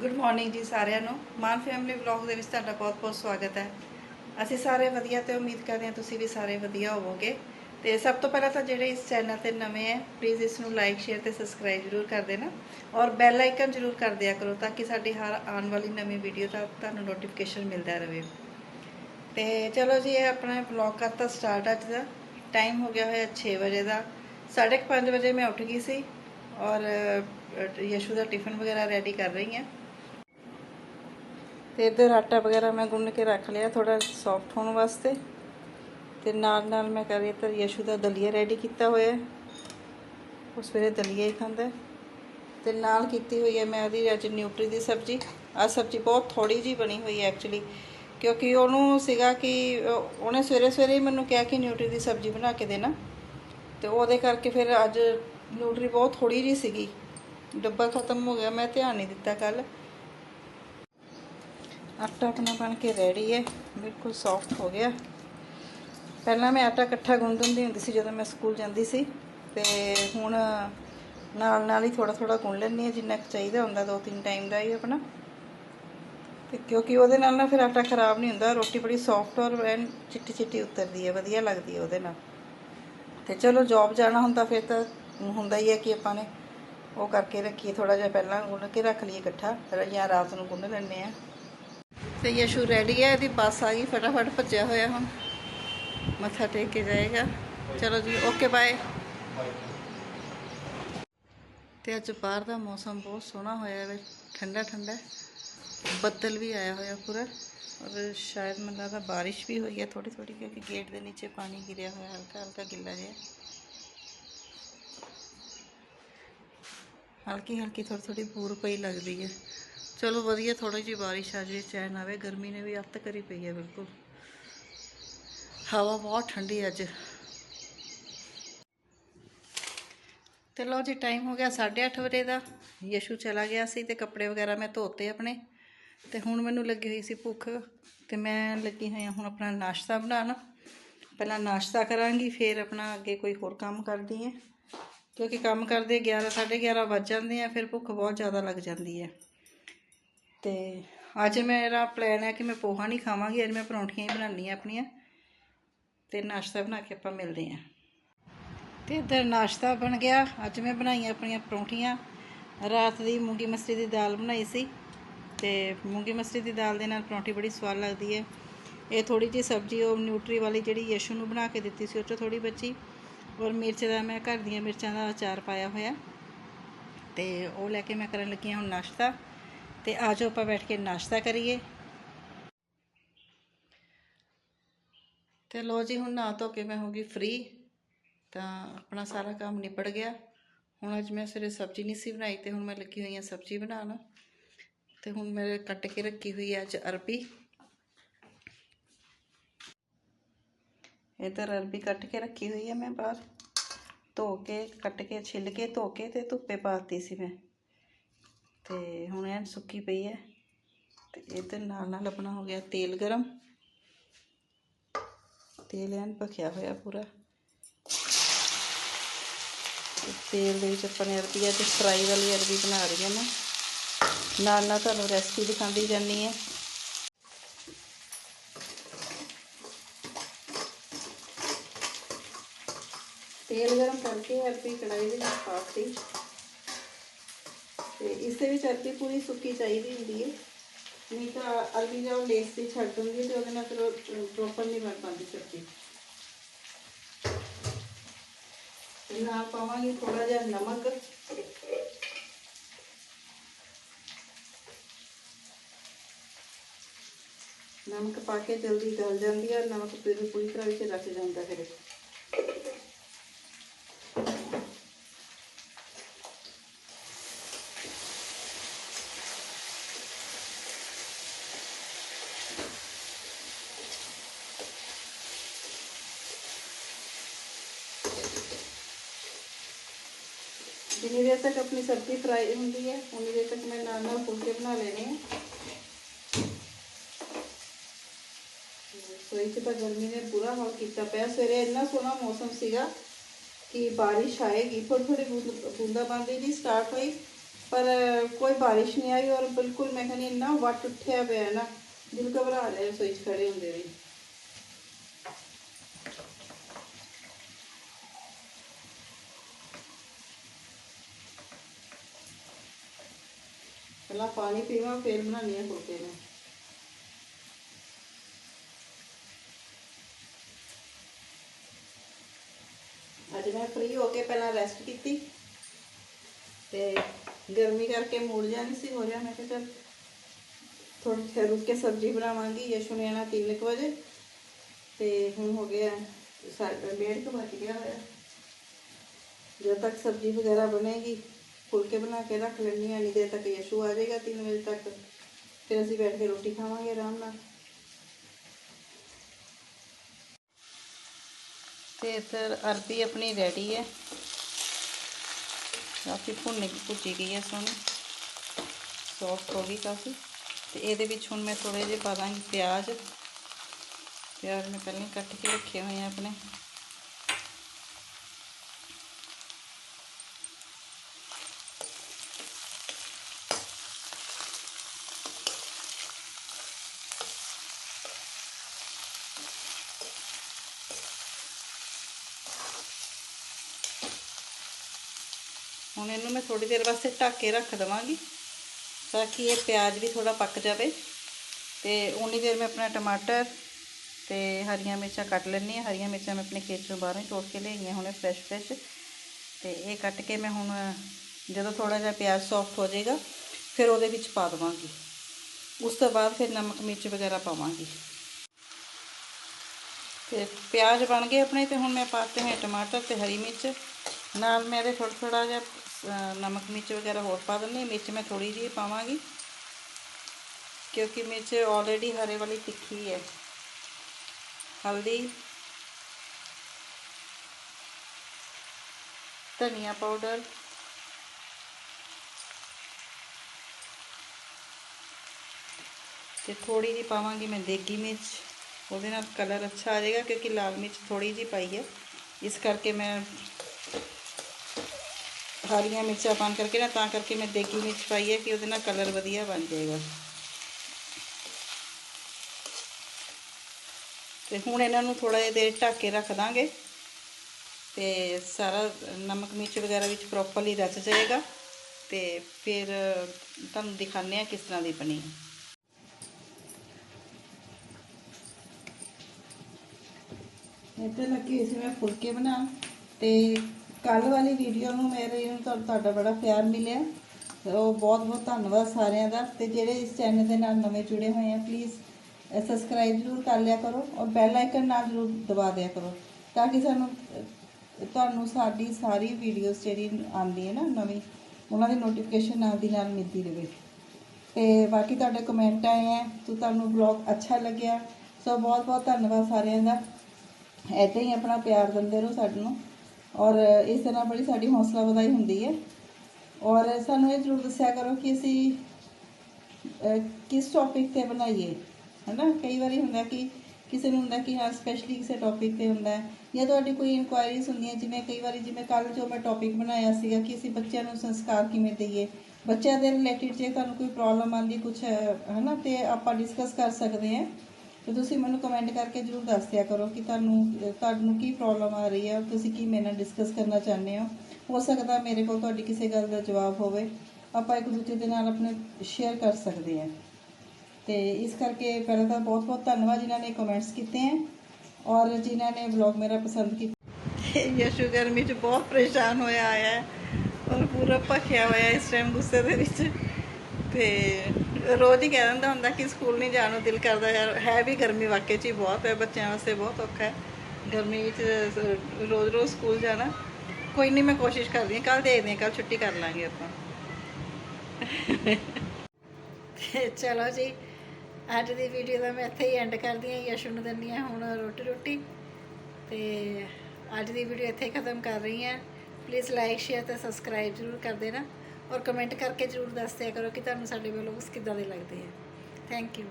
Good morning ਜੀ ਸਾਰਿਆਂ ਨੂੰ। ਮਾਨ ਫੈਮਿਲੀ ਵਲੌਗ ਦੇ ਵਿੱਚ ਤੁਹਾਡਾ ਬਹੁਤ-ਬਹੁਤ ਸਵਾਗਤ ਹੈ। ਅਸੀਂ ਸਾਰੇ ਵਧੀਆ ਤੇ ਉਮੀਦ ਕਰਦੇ ਹਾਂ ਤੁਸੀਂ ਵੀ ਸਾਰੇ ਵਧੀਆ ਹੋਵੋਗੇ। ਤੇ ਸਭ ਤੋਂ ਪਹਿਲਾਂ ਤਾਂ ਜਿਹੜੇ ਇਸ ਚੈਨਲ ਤੇ ਨਵੇਂ ਹੈ ਪਲੀਜ਼ ਇਸ ਨੂੰ ਲਾਈਕ ਸ਼ੇਅਰ ਤੇ ਸਬਸਕ੍ਰਾਈਬ ਜ਼ਰੂਰ ਕਰ ਦੇਣਾ। ਔਰ ਬੈਲ ਆਈਕਨ ਜ਼ਰੂਰ ਕਰ ਦਿਆ ਕਰੋ ਤਾਂ ਕਿ ਸਾਡੀ ਹਰ ਆਉਣ ਵਾਲੀ ਨਵੀਂ ਵੀਡੀਓ ਦਾ ਤੁਹਾਨੂੰ ਨੋਟੀਫਿਕੇਸ਼ਨ ਮਿਲਦਾ ਰਹੇ। ਤੇ ਚਲੋ ਜੀ, ਇਹ ਆਪਣਾ ਵਲੌਗ ਕਰਤਾ ਸਟਾਰਟ ਅੱਜ ਦਾ। ਟਾਈਮ ਹੋ ਗਿਆ ਹੋਇਆ 6 ਵਜੇ ਦਾ। 5:30 ਵਜੇ ਮੈਂ ਉੱਠ ਗਈ ਸੀ। ਔਰ ਯਸ਼ੂ ਦਾ ਟਿਫਨ ਵਗੈਰਾ ਰੈਡੀ ਕਰ ਰਹੀ ਹਾਂ। ਤੇ ਇੱਧਰ ਆਟਾ ਵਗੈਰਾ ਮੈਂ ਗੁੰਨ ਕੇ ਰੱਖ ਲਿਆ ਥੋੜਾ ਸੌਫਟ ਹੋਣ ਵਾਸਤੇ। ਤੇ ਨਾਲ ਨਾਲ ਮੈਂ ਕਰ ਰਹੀ ਤਾਂ ਯਸ਼ੂ ਦਾ ਦਲੀਆ ਰੈਡੀ ਕੀਤਾ ਹੋਇਆ ਹੈ। ਉਸ ਵੇਲੇ ਦਲੀਆ ਹੀ ਖਾਂਦਾ ਹੈ। ਤੇ ਨਾਲ ਕੀਤੀ ਹੋਈ ਹੈ ਮੈਂ ਉਹਦੀ ਅੱਜ ਨਿਊਟਰੀ ਦੀ ਸਬਜ਼ੀ। ਆ ਸਬਜ਼ੀ ਬਹੁਤ ਥੋੜੀ ਜੀ ਬਣੀ ਹੋਈ ਹੈ ਐਕਚੁਅਲੀ ਕਿਉਂਕਿ ਉਹਨੂੰ ਸੀਗਾ ਕਿ ਉਹਨੇ ਸਵੇਰੇ ਸਵੇਰੇ ਹੀ ਮੈਨੂੰ ਕਿਹਾ ਕਿ ਨਿਊਟਰੀ ਦੀ ਸਬਜ਼ੀ ਬਣਾ ਕੇ ਦੇਣਾ। ਤੇ ਉਹਦੇ ਕਰਕੇ ਫਿਰ ਅੱਜ ਨਿਊਟਰੀ ਬਹੁਤ ਥੋੜੀ ਜੀ ਸੀਗੀ। ਡੱਬਾ ਖਤਮ ਹੋ ਗਿਆ, ਮੈਂ ਧਿਆਨ ਨਹੀਂ ਦਿੱਤਾ ਕੱਲ ਆਟਾ ਆਪਣਾ ਬਣ ਕੇ ਰੈਡੀ ਹੈ ਬਿਲਕੁਲ ਸੌਫਟ ਹੋ ਗਿਆ। ਪਹਿਲਾਂ ਮੈਂ ਆਟਾ ਇਕੱਠਾ ਗੁੰਨ ਦਿੰਦੀ ਹੁੰਦੀ ਸੀ ਜਦੋਂ ਮੈਂ ਸਕੂਲ ਜਾਂਦੀ ਸੀ, ਤੇ ਹੁਣ ਨਾਲ ਨਾਲ ਹੀ ਥੋੜਾ ਥੋੜਾ ਗੁੰਨ ਲੈਂਦੀ ਹਾਂ, ਜਿੰਨਾ ਕੁ ਚਾਹੀਦਾ ਹੁੰਦਾ, ਦੋ ਤਿੰਨ ਟਾਈਮ ਦਾ ਹੀ ਆਪਣਾ। ਤੇ ਕਿਉਂਕਿ ਉਹਦੇ ਨਾਲ ਨਾ ਫਿਰ ਆਟਾ ਖਰਾਬ ਨਹੀਂ ਹੁੰਦਾ, ਰੋਟੀ ਬੜੀ ਸੌਫਟ ਔਰ ਐਨ ਚਿੱਟੀ ਚਿੱਟੀ ਉਤਰਦੀ ਹੈ, ਵਧੀਆ ਲੱਗਦੀ ਹੈ ਉਹਦੇ ਨਾਲ। ਤੇ ਚਲੋ ਜੌਬ ਜਾਣਾ ਹੁੰਦਾ ਫਿਰ ਤਾਂ ਹੁੰਦਾ ਹੀ ਹੈ ਕਿ ਆਪਾਂ ਨੇ ਉਹ ਕਰਕੇ ਰੱਖੀਏ ਥੋੜਾ ਜਿਹਾ ਪਹਿਲਾਂ ਗੁੰਨ ਕੇ ਰੱਖ ਲਈਏ ਇਕੱਠਾ ਜਾਂ ਰਾਤ ਨੂੰ ਗੁੰਨ ਲੈਂਦੇ ਆ ਤੇ ਯਸ਼ੂ ਰੈਡੀ ਹੈ, ਇਹਦੀ ਬੱਸ ਆ ਗਈ, ਫਟਾਫਟ ਭੱਜਿਆ ਹੋਇਆ ਹੁਣ। ਮੱਥਾ ਟੇਕ ਕੇ ਜਾਏਗਾ। ਚਲੋ ਜੀ ਓਕੇ ਬਾਏ ਤੇ ਅੱਜ ਬਾਹਰ ਦਾ ਮੌਸਮ ਬਹੁਤ ਸੋਹਣਾ ਹੋਇਆ ਹੈ ਠੰਡਾ ਠੰਡਾ। ਬੱਦਲ ਵੀ ਆਇਆ ਹੋਇਆ ਪੂਰਾ। ਔਰ ਸ਼ਾਇਦ ਮੈਨੂੰ ਲੱਗਦਾ ਬਾਰਿਸ਼ ਵੀ ਹੋਈ ਹੈ ਥੋੜੀ ਥੋੜੀ ਕਿਉਂਕਿ ਗੇਟ ਦੇ ਨੀਚੇ ਪਾਣੀ ਗਿਰਿਆ ਹੋਇਆ, ਹਲਕਾ ਹਲਕਾ ਗਿੱਲਾ ਜਿਹਾ। ਹਲਕੀ ਹਲਕੀ ਥੋੜੀ ਥੋੜੀ ਬੂਰ ਪਈ ਲੱਗਦੀ ਹੈ। ਚਲੋ ਵਧੀਆ ਥੋੜੀ ਜਿਹੀ ਬਾਰਿਸ਼ ਆ ਜੇ, ਚੈਨ ਆਵੇ, ਗਰਮੀ ਨੇ ਵੀ ਅੱਤ ਕਰੀ ਪਈ ਹੈ ਬਿਲਕੁਲ। ਹਵਾ ਬਹੁਤ ਠੰਡੀ ਅੱਜ। ਤੇ ਲਓ ਜੀ ਟਾਈਮ ਹੋ ਗਿਆ 8:30 ਵਜੇ ਦਾ। ਯਸ਼ੂ ਚਲਾ ਗਿਆ ਸੀ ਤੇ ਕੱਪੜੇ ਵਗੈਰਾ ਮੈਂ ਧੋਤੇ ਆਪਣੇ। ਤੇ ਹੁਣ ਮੈਨੂੰ ਲੱਗੀ ਹੋਈ ਸੀ ਭੁੱਖ, ਤੇ ਮੈਂ ਲੱਗੀ ਹੋਈ ਹਾਂ ਹੁਣ ਆਪਣਾ ਨਾਸ਼ਤਾ ਬਣਾਉਣ। ਪਹਿਲਾਂ ਨਾਸ਼ਤਾ ਕਰਾਂਗੀ, ਫਿਰ ਆਪਣਾ ਅੱਗੇ ਕੋਈ ਹੋਰ ਕੰਮ ਕਰਦੀ ਹਾਂ। ਕਿਉਂਕਿ ਕੰਮ ਕਰਦੇ 11 11:30 ਵੱਜ ਜਾਂਦੇ ਆ, ਫਿਰ ਭੁੱਖ ਬਹੁਤ ਜ਼ਿਆਦਾ ਲੱਗ ਜਾਂਦੀ ਹੈ। ਤੇ ਅੱਜ ਮੇਰਾ ਪਲਾਨ ਹੈ ਕਿ ਮੈਂ ਪੋਹਾ ਨਹੀਂ ਖਾਵਾਂਗੀ, ਅੱਜ ਮੈਂ ਪਰੌਂਠੀਆਂ ਹੀ ਬਣਾਉਣੀਆਂ ਆਪਣੀਆਂ ਤੇ ਨਾਸ਼ਤਾ ਬਣਾ ਕੇ ਆਪਾਂ ਮਿਲਦੇ ਹਾਂ। ਤੇ ਇੱਧਰ ਨਾਸ਼ਤਾ ਬਣ ਗਿਆ, ਅੱਜ ਮੈਂ ਬਣਾਈਆਂ ਆਪਣੀਆਂ ਪਰੌਂਠੀਆਂ। ਰਾਤ ਦੀ ਮੂੰਗੀ ਮਸਰੀ ਦੀ ਦਾਲ ਬਣਾਈ ਸੀ ਤੇ ਮੂੰਗੀ ਮਸਰੀ ਦੀ ਦਾਲ ਦੇ ਨਾਲ ਪਰੌਂਠੀ ਬੜੀ ਸਵਾਦ ਲੱਗਦੀ ਹੈ। ਇਹ ਥੋੜੀ ਜਿਹੀ ਸਬਜ਼ੀ, ਉਹ ਨਿਊਟਰੀ ਵਾਲੀ ਜਿਹੜੀ ਯਸ਼ੂ ਨੂੰ ਬਣਾ ਕੇ ਦਿੱਤੀ ਸੀ, ਉਹ 'ਚੋਂ ਥੋੜੀ ਬੱਚੀ। ਔਰ ਮਿਰਚ ਦਾ ਮੈਂ ਘਰ ਦੀਆਂ ਮਿਰਚਾਂ ਦਾ ਅਚਾਰ ਪਾਇਆ ਹੋਇਆ। ਤੇ ਉਹ ਲੈ ਕੇ ਮੈਂ ਕਰਨ ਲੱਗੀ ਹਾਂ ਹੁਣ ਨਾਸ਼ਤਾ। ਤੇ ਆਜੋ ਆਪਾਂ ਬੈਠ ਕੇ ਨਾਸ਼ਤਾ ਕਰੀਏ ਤੇ ਲੋ ਜੀ ਹੁਣ ਨਹਾ ਧੋ ਕੇ ਮੈਂ ਹੋ ਗਈ ਫ੍ਰੀ ਤਾਂ ਆਪਣਾ ਸਾਰਾ ਕੰਮ ਨਿਪਟ ਗਿਆ ਹੁਣ ਅੱਜ ਮੈਂ ਸਵੇਰੇ ਸਬਜ਼ੀ ਨਹੀਂ ਸੀ ਬਣਾਈ ਤੇ ਹੁਣ ਮੈਂ ਲੱਗੀ ਹੋਈ ਹਾਂ ਸਬਜ਼ੀ ਬਣਾਉਣ ਤੇ ਹੁਣ ਮੈਂ ਕੱਟ ਕੇ ਰੱਖੀ ਹੋਈ ਹੈ ਅੱਜ ਅਰਬੀ ਇਧਰ ਅਰਬੀ ਕੱਟ ਕੇ ਰੱਖੀ ਹੋਈ ਹੈ ਮੈਂ ਬਾਹਰ ਧੋ ਕੇ ਕੱਟ ਕੇ ਛਿੱਲ ਕੇ ਧੋ ਕੇ ਤੇ ਧੁੱਪੇ ਪਾਤੀ ਸੀ ਮੈਂ ਤੇ ਹੁਣ ਐਨ ਸੁੱਕੀ ਪਈ ਹੈ ਤੇ ਇਧਰ ਨਾਲ ਨਾਲ ਆਪਣਾ ਹੋ ਗਿਆ ਤੇਲ ਗਰਮ। ਤੇਲ ਐਨ ਭਖਿਆ ਹੋਇਆ ਪੂਰਾ। ਤੇਲ ਦੇ ਵਿੱਚ ਆਪਾਂ ਨੇ ਅਰਬੀ ਤੇ ਫਰਾਈ ਵਾਲੀ ਅਰਬੀ ਬਣਾ ਰਹੀ ਹਾਂ ਮੈਂ। ਨਾਲ ਨਾਲ ਤੁਹਾਨੂੰ ਰੈਸਪੀ ਦਿਖਾਉਂਦੀ ਜਾਂਦੀ ਹੈ ਤੇਲ ਗਰਮ ਕਰਕੇ ਅਰਬੀ ਕੜਾਈ ਦੇ ਵਿੱਚ ਪਾਤੀ ਤੇ ਇਸ ਦੇ ਵਿੱਚ ਅਰਬੀ ਪੂਰੀ ਸੁੱਕੀ ਚਾਹੀਦੀ ਹੁੰਦੀ ਹੈ। ਨਹੀਂ ਤਾਂ ਅਰਬੀ ਜਦੋਂ ਲੇਸ ਤੇ ਛੱਡ ਦਿੰਦੀ ਹੈ ਤੇ ਉਹਦੇ ਨਾਲ ਫਿਰ ਪ੍ਰੋਪਰ ਨਹੀਂ ਬਣ ਪਾਉਂਦੀ ਸਬਜ਼ੀ। ਤੇ ਪਾਵਾਂਗੇ ਥੋੜਾ ਜਿਹਾ ਨਮਕ। ਨਮਕ ਪਾ ਕੇ ਜਲਦੀ ਗਲ ਜਾਂਦੀ ਹੈ ਨਮਕ ਪੂਰੀ ਪੂਰੀ ਤਰ੍ਹਾਂ ਵਿੱਚ ਰਚ ਜਾਂਦਾ ਫਿਰ ਜਿੰਨੀ ਦੇਰ ਤੱਕ ਆਪਣੀ ਸਬਜ਼ੀ ਫਰਾਈ ਹੁੰਦੀ ਹੈ, ਉਨੀ ਦੇਰ ਤੱਕ ਮੈਂ ਨਾਲ ਨਾਲ ਫੁਲਕੇ ਬਣਾ ਲੈਣੇ ਆ। ਸੋਈ ਚ ਤਾਂ ਗਰਮੀ ਨੇ ਪੂਰਾ ਹਾਲ ਕੀਤਾ ਪਿਆ। ਸਵੇਰੇ ਇੰਨਾ ਸੋਹਣਾ ਮੌਸਮ ਸੀਗਾ ਕਿ ਬਾਰਿਸ਼ ਆਏਗੀ। ਥੋੜੀ ਥੋੜੀ ਬੂੰਦਾ ਬਾਂਦੀ ਦੀ ਸਟਾਰਟ ਹੋਈ, ਪਰ ਕੋਈ ਬਾਰਿਸ਼ ਨਹੀਂ ਆਈ ਔਰ ਬਿਲਕੁਲ ਮੈਂ ਕਹਿੰਦੀ ਇੰਨਾ ਵੱਟ ਉੱਠਿਆ ਪਿਆ ਹੈ ਨਾ, ਦਿਲ ਘਬਰਾ ਰਿਹਾ ਰਸੋਈ 'ਚ ਖੜੇ ਹੁੰਦੇ ਵੀ ਪਹਿਲਾਂ ਪਾਣੀ ਪੀਵਾਂ, ਫਿਰ ਬਣਾਉਣੀ ਆ ਫੁਲਕੇ ਮੈਂ ਅੱਜ ਮੈਂ ਫ੍ਰੀ ਹੋ ਕੇ ਪਹਿਲਾਂ ਰੈਸਟ ਕੀਤੀ ਤੇ ਗਰਮੀ ਕਰਕੇ ਮੂਡ ਜਿਹਾ ਨਹੀਂ ਸੀ ਹੋ ਰਿਹਾ। ਮੈਂ ਕਿਹਾ ਚੱਲ ਥੋੜੀ ਦੇਰ ਰੁਕ ਕੇ ਸਬਜ਼ੀ ਬਣਾਵਾਂਗੀ, ਯਸ਼ੂ ਨੇ ਆਣਾ 3 ਵਜੇ ਤੇ ਹੁਣ ਹੋ ਗਿਆ ਸਾਢੇ ਡੇਢ ਕੁ ਵੱਜ ਗਿਆ ਹੋਇਆ। ਜਦ ਤੱਕ ਸਬਜ਼ੀ ਵਗੈਰਾ ਬਣੇਗੀ ਫੁਲਕੇ ਬਣਾ ਕੇ ਰੱਖ ਲੈਣੀ ਆ ਨਹੀਂ ਦੇਰ ਤੱਕ ਯਸ਼ੂ ਆ ਜਾਏਗਾ 3 ਵਜੇ ਤੱਕ। ਫਿਰ ਅਸੀਂ ਬੈਠ ਕੇ ਰੋਟੀ ਖਾਵਾਂਗੇ ਆਰਾਮ ਨਾਲ। ਤੇ ਇੱਧਰ ਅਰਬੀ ਆਪਣੀ ਰੈਡੀ ਹੈ। ਕਾਫੀ ਭੁੰਨੇ ਭੁੱਜੀ ਗਈ ਹੈ ਸੋਹਣੀ। ਸੌਫਟ ਹੋ ਗਈ ਕਾਫੀ। ਤੇ ਇਹਦੇ ਵਿੱਚ ਹੁਣ ਮੈਂ ਥੋੜੇ ਜਿਹੇ ਪਾ ਦਾਂਗੀ ਪਿਆਜ਼। ਪਿਆਜ਼ ਮੈਂ ਪਹਿਲਾਂ ਕੱਟ ਕੇ ਰੱਖੇ ਹੋਏ ਆ ਆਪਣੇ। ਹੁਣ ਇਹਨੂੰ ਮੈਂ ਥੋੜੀ ਦੇਰ ਵਾਸਤੇ ਢੱਕ ਕੇ ਰੱਖ ਦਵਾਂਗੀ, ਤਾਂ ਕਿ ਇਹ ਪਿਆਜ਼ ਵੀ ਥੋੜਾ ਪੱਕ ਜਾਵੇ। ਤੇ ਉਨੀ ਦੇਰ ਮੈਂ ਆਪਣਾ ਟਮਾਟਰ ਤੇ ਹਰੀਆਂ ਮਿਰਚਾਂ ਕੱਟ ਲੈਣੀ ਆ ਹਰੀਆਂ ਮਿਰਚਾਂ ਮੈਂ ਆਪਣੇ ਖੇਤ ਚੋਂ ਬਾਹਰੋਂ ਹੀ ਤੋੜ ਕੇ ਲਿਆਈਆਂ, ਹੁਣੇ ਫਰੈਸ਼ ਫਰੈਸ਼ ਤੇ ਇਹ ਕੱਟ ਕੇ ਮੈਂ ਹੁਣ ਜਦੋਂ ਥੋੜਾ ਜਿਹਾ ਪਿਆਜ਼ ਸੌਫਟ ਹੋ ਜਾਏਗਾ, ਫਿਰ ਉਹਦੇ ਵਿੱਚ ਪਾ ਦਵਾਂਗੀ। ਉਸ ਤੋਂ ਬਾਅਦ ਫਿਰ ਨਮਕ, ਮਿਰਚ ਵਗੈਰਾ ਪਾਵਾਂਗੀ। ਤੇ ਪਿਆਜ਼ ਬਣ ਗਏ ਆਪਣੇ ਤੇ ਹੁਣ ਮੈਂ ਪਾਤੇ ਹੈ ਟਮਾਟਰ ਤੇ ਹਰੀ ਮਿਰਚ। ਨਾਲ ਮੈਂ ਇਹਦੇ ਥੋੜਾ ਥੋੜਾ ਜਿਹਾ ਅ, ਨਮਕ ਮਿਰਚ ਵਗੈਰਾ ਹੋਰ ਪਾ ਦਿੰਦੀ ਹਾਂ। ਮਿਰਚ ਮੈਂ ਥੋੜੀ ਜਿਹੀ ਪਾਵਾਂਗੀ ਕਿਉਂਕਿ ਮਿਰਚ ਆਲਰੇਡੀ ਹਰੇ ਵਾਲੀ ਤਿੱਖੀ ਹੈ। ਹਲਦੀ ਧਨੀਆ ਪਾਊਡਰ ਤੇ ਥੋੜੀ ਜਿਹੀ ਪਾਵਾਂਗੀ ਮੈਂ ਦੇਗੀ ਮਿਰਚ। ਉਹਦੇ ਨਾਲ ਕਲਰ ਅੱਛਾ ਆ ਜਾਏਗਾ ਕਿਉਂਕਿ ਲਾਲ ਮਿਰਚ ਥੋੜੀ ਜਿਹੀ ਪਾਈ ਹੈ। ਇਸ ਕਰਕੇ ਮੈਂ ਹਰੀਆਂ ਮਿਰਚਾਂ ਪਾਣ ਕਰਕੇ ਨਾ, ਤਾਂ ਕਰਕੇ ਮੈਂ ਦੇਗੀ ਮਿਰਚ ਪਾਈ ਹੈ ਕਿ ਉਹਦੇ ਨਾਲ ਕਲਰ ਵਧੀਆ ਬਣ ਜਾਏਗਾ। ਤੇ ਹੁਣ ਇਹਨਾਂ ਨੂੰ ਥੋੜਾ ਜਿਹਾ ਦੇਰ ਢੱਕ ਕੇ ਰੱਖ ਦਾਂਗੇ। ਤੇ ਸਾਰਾ ਨਮਕ ਮਿਰਚ ਵਗੈਰਾ ਵਿੱਚ ਪ੍ਰੋਪਰਲੀ ਰਚ ਜਾਏਗਾ। ਤੇ ਫਿਰ ਤੁਹਾਨੂੰ ਦਿਖਾਉਂਦੇ ਆ ਕਿਸ ਤਰ੍ਹਾਂ ਦੀ ਬਣੀ ਹੈ। ਇੱਥੇ ਲੱਗੇ ਸੀ ਮੈਂ ਫੁਲਕੇ ਬਣਾ ਤੇ ਕੱਲ ਵਾਲੀ ਵੀਡੀਓ ਨੂੰ ਮੇਰੇ ਨੂੰ ਤੁਹਾ- ਤੁਹਾਡਾ ਬੜਾ ਪਿਆਰ ਮਿਲਿਆ। ਤੇ ਉਹ ਬਹੁਤ ਬਹੁਤ ਧੰਨਵਾਦ ਸਾਰਿਆਂ ਦਾ। ਤੇ ਜਿਹੜੇ ਇਸ ਚੈਨਲ ਦੇ ਨਾਲ ਨਵੇਂ ਜੁੜੇ ਹੋਏ ਆ ਪਲੀਜ਼ ਸਬਸਕ੍ਰਾਈਬ ਜ਼ਰੂਰ ਕਰ ਲਿਆ ਕਰੋ ਔਰ ਬੈਲ ਆਈਕਨ ਨਾਲ ਜ਼ਰੂਰ ਦਬਾ ਦਿਆ ਕਰੋ ਤਾਂ ਕਿ ਸਾਨੂੰ ਤੁਹਾਨੂੰ ਸਾਡੀ ਸਾਰੀ ਵੀਡੀਓਜ਼ ਜਿਹੜੀ ਆਉਂਦੀ ਹੈ ਨਾ ਨਵੀਂ, ਉਹਨਾਂ ਦੀ ਨੋਟੀਫਿਕੇਸ਼ਨ ਨਾਲ ਦੀ ਨਾਲ ਮਿਲਦੀ ਰਹੇ ਤੇ ਬਾਕੀ ਤੁਹਾਡੇ ਕਮੈਂਟ ਆਏ ਆ, ਤੇ ਤੁਹਾਨੂੰ ਬਲੌਗ ਅੱਛਾ ਲੱਗਿਆ, ਸੋ ਬਹੁਤ ਬਹੁਤ ਧੰਨਵਾਦ ਸਾਰਿਆਂ ਦਾ। ਇੱਦਾਂ ਹੀ ਆਪਣਾ ਪਿਆਰ ਦਿੰਦੇ ਰਹੋ ਸਾਨੂੰ ਔਰ ਇਸ ਤਰ੍ਹਾਂ ਬੜੀ ਸਾਡੀ ਹੌਸਲਾ ਵਧਾਈ ਹੁੰਦੀ ਹੈ। ਔਰ ਸਾਨੂੰ ਇਹ ਜ਼ਰੂਰ ਦੱਸਿਆ ਕਰੋ ਕਿ ਅਸੀਂ ਕਿਸ ਟੌਪਿਕ ਤੇ ਬਣਾਈਏ, ਹੈਨਾ? ਕਈ ਵਾਰੀ ਹੁੰਦਾ ਕਿ ਕਿਸੇ ਨੂੰ ਹੁੰਦਾ ਕਿ ਹਾਂ ਸਪੈਸ਼ਲੀ ਕਿਸੇ ਟੌਪਿਕ ਤੇ ਹੁੰਦਾ ਜਾਂ ਤੁਹਾਡੀ ਕੋਈ ਇਨਕੁਆਇਰੀਜ਼ ਹੁੰਦੀਆਂ, ਜਿਵੇਂ ਕਈ ਵਾਰੀ ਜਿਵੇਂ ਕੱਲ ਜੋ ਮੈਂ ਟੌਪਿਕ ਬਣਾਇਆ ਸੀਗਾ ਕਿ ਅਸੀਂ ਬੱਚਿਆਂ ਨੂੰ ਸੰਸਕਾਰ ਕਿਵੇਂ ਦਈਏ। ਬੱਚਿਆਂ ਦੇ ਰਿਲੇਟਡ ਜੇ ਤੁਹਾਨੂੰ ਕੋਈ ਪ੍ਰੋਬਲਮ ਆਉਂਦੀ ਕੁਝ ਹੈਨਾ, ਤੇ ਆਪਾਂ ਡਿਸਕਸ ਕਰ ਸਕਦੇ ਹਾਂ। ਤੇ ਤੁਸੀਂ ਮੈਨੂੰ ਕਮੈਂਟ ਕਰਕੇ ਜਰੂਰ ਦੱਸ ਦਿਆ ਕਰੋ ਕਿ ਤੁਹਾਨੂੰ ਤੁਹਾਨੂੰ ਕੀ ਪ੍ਰੋਬਲਮ ਆ ਰਹੀ ਹੈ ਤੁਸੀਂ ਕੀ ਮੇਰੇ ਨਾਲ ਡਿਸਕਸ ਕਰਨਾ ਚਾਹੁੰਦੇ ਹੋ? ਹੋ ਸਕਦਾ ਮੇਰੇ ਕੋਲ ਤੁਹਾਡੀ ਕਿਸੇ ਗੱਲ ਦਾ ਜਵਾਬ ਹੋਵੇ। ਆਪਾਂ ਇੱਕ ਦੂਜੇ ਦੇ ਨਾਲ ਆਪਣੇ ਸ਼ੇਅਰ ਕਰ ਸਕਦੇ ਹਾਂ। ਤੇ ਇਸ ਕਰਕੇ ਪਹਿਲਾਂ ਤਾਂ ਬਹੁਤ ਬਹੁਤ ਧੰਨਵਾਦ ਜਿਨ੍ਹਾਂ ਨੇ ਕਮੈਂਟਸ ਕੀਤੇ ਹੈ ਔਰ ਜਿਨ੍ਹਾਂ ਨੇ ਵਲੌਗ ਮੇਰਾ ਪਸੰਦ ਕੀਤਾ। ਯਸ਼ੂ ਗਰਮੀ 'ਚ ਬਹੁਤ ਪਰੇਸ਼ਾਨ ਹੋਇਆ ਆਇਆ ਔਰ ਪੂਰਾ ਭਖਿਆ ਹੋਇਆ ਇਸ ਟਾਈਮ ਗੁੱਸੇ ਦੇ ਵਿੱਚ। ਤੇ ਰੋਜ਼ ਹੀ ਕਹਿ ਦਿੰਦਾ ਹੁੰਦਾ ਕਿ ਸਕੂਲ ਨਹੀਂ ਜਾਣ ਨੂੰ ਦਿਲ ਕਰਦਾ, ਯਾਰ ਹੈ ਵੀ ਗਰਮੀ ਵਾਕਈ 'ਚ ਹੀ ਬਹੁਤ ਹੈ, ਬੱਚਿਆਂ ਵਾਸਤੇ ਬਹੁਤ ਔਖਾ ਹੈ। ਗਰਮੀ ਵਿੱਚ ਰੋਜ਼ ਰੋਜ਼ ਸਕੂਲ ਜਾਣਾ, ਕੋਈ ਨਹੀਂ ਮੈਂ ਕੋਸ਼ਿਸ਼ ਕਰਦੀ ਹਾਂ ਕੱਲ ਦੇਖਦੇ ਹਾਂ ਕੱਲ ਛੁੱਟੀ ਕਰ ਲਾਂਗੇ ਆਪਾਂ। ਤੇ ਚਲੋ ਜੀ, ਅੱਜ ਦੀ ਵੀਡੀਓ ਦਾ ਮੈਂ ਇੱਥੇ ਹੀ ਐਂਡ ਕਰਦੀ ਹਾਂ, ਯਸ਼ੂ ਨੂੰ ਦਿੰਦੀ ਹਾਂ ਹੁਣ ਰੋਟੀ ਰੋਟੀ। ਤੇ ਅੱਜ ਦੀ ਵੀਡੀਓ ਇੱਥੇ ਖਤਮ ਕਰ ਰਹੀ ਹਾਂ। ਪਲੀਜ਼ ਲਾਈਕ ਸ਼ੇਅਰ ਤੇ ਸਬਸਕ੍ਰਾਈਬ ਜ਼ਰੂਰ ਕਰ ਦੇਣਾ। ਔਰ ਕਮੈਂਟ ਕਰਕੇ ਜ਼ਰੂਰ ਦੱਸਦਿਆਂ ਕਰੋ ਕਿ ਤੁਹਾਨੂੰ ਸਾਡੇ ਵਲੋਗਸ ਕਿੱਦਾਂ ਦੇ ਲੱਗਦੇ ਆ। Thank you